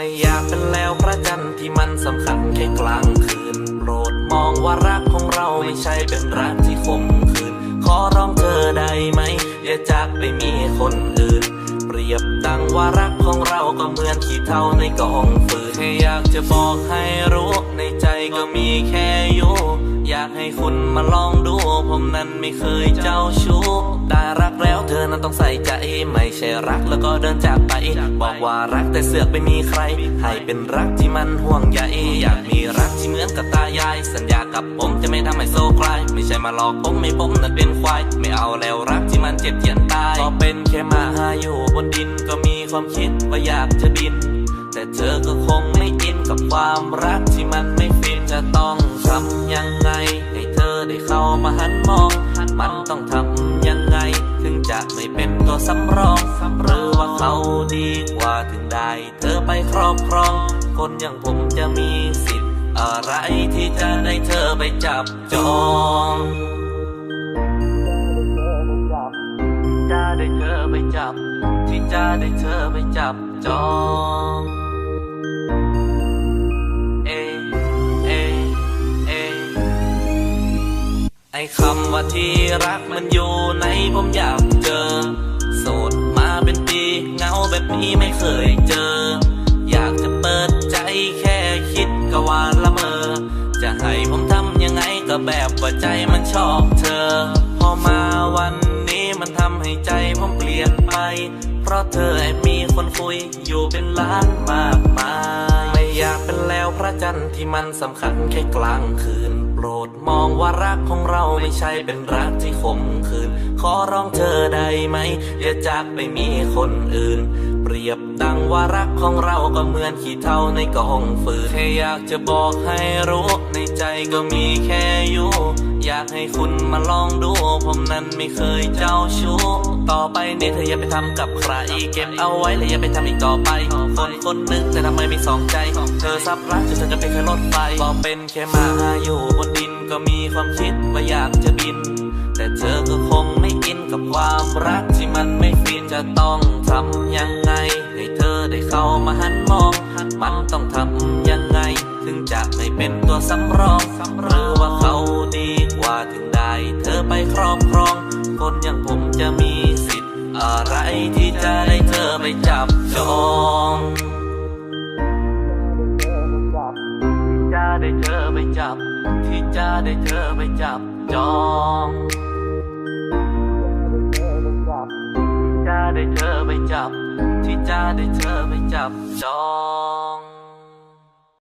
ไม่อยากเป็นแล้วพระจันทร์ที่มันสำคัญแค่กลางคืน โปรดมองว่ารักของเราไม่ใช่เป็นรักที่คมคืน ขอร้องเธอได้ไหม อย่าจากไปมีคนอื่น รียบดังว่ารักของเราก็เหมือนขี้เท่าในกองฟืนแค่อยากจะบอกให้รู้ในใจก็มีแค่อยู่อยากให้คุณมาลองดู ผมนั้นไม่เคยเจ้าชู้ได้รักแล้วเธอนั้นต้องใส่ใจ ไม่ใช่รักแล้วก็เดินจากไป บอกว่ารักแต่เสือกไม่มีใคร ให้เป็นรักที่มันห่วงใยอยากมีรักที่เหมือนกับตายาย สัญญากับผมจะไม่ทำให้โซคลายไม่ใช่มาหลอกผมไม่ผมนั้นเป็นควาย ไม่เอาแล้วรักที่มันเจ็บเจียนตายก็เป็นแค่มา บนดินก็มีความคิดว่าอยากจะบิน แต่เธอก็คงไม่อินกับความรักที่มันไม่ฟินจะต้องทำยังไง ให้เธอได้เข้ามาหันมอง มันต้องทำยังไง ถึงจะไม่เป็นตัวสำรองหรือว่าเขาดีกว่าถึงได้เธอไปครอบครอง คนอย่างผมจะมีสิทธิ์อะไรที่จะได้เธอไปจับจอง จะได้เธอไปจับ ที่จะได้เธอไปจับจองเอเอเอไอคำว่าที่รักมันอยู่ในผมอยากเจอโสดมาเป็นปีเงาแบบนี้ไม่เคยเจอ อยากจะเปิดใจแค่คิดก็ว่าละเมอ จะให้ผมทำยังไงก็แบบว่าใจมันชอบเธอ พอมาวันนี้มันทำให้ใจผมเปลี่ยนไป เพราะเธอแอบมีคนคุยอยู่เป็นล้านมากมาย ไม่อยากเป็นแล้วพระจันทร์ที่มันสำคัญแค่กลางคืน โปรดมองว่ารักของเราไม่ใช่เป็นรักที่ขมคืนขอร้องเธอได้ไหมอย่าจากไปมีคนอื่น เปรียบดังว่ารักของเราก็เหมือนขี้เท่าในกองฟืนแค่อยากจะบอกให้รู้ในใจก็มีแค่อยู่อยากให้คุณมาลองดู ผมนั้นไม่เคยเจ้าชู้ต่อไปนี้เธออย่าไปทำกับใคร เก็บเอาไว้และอย่าไปทำอีกต่อไป คนคนนึงแต่ทำไมมีสองใจ เธอซับรักจนเธอจะเป็นแค่รถไฟบอกเป็นแค่มาอยู่บนดินก็มีความคิดว่าอยากจะบิน แต่เธอก็คงไม่อินกับความรักที่มันไม่ฟินจะต้องทำยัง มันต้องทำยังไง ถึงจะไม่เป็นตัวสำรองหรือว่าเขาดีกว่าถึงได้เธอไปครอบครอง คนอย่างผมจะมีสิทธิ์ อะไรที่จะได้เธอไปจับจองจะได้เธอไปจับ ที่จะได้เธอไปจับจอง ได้เธอไปจับ ที่จะได้เธอไปจับจอง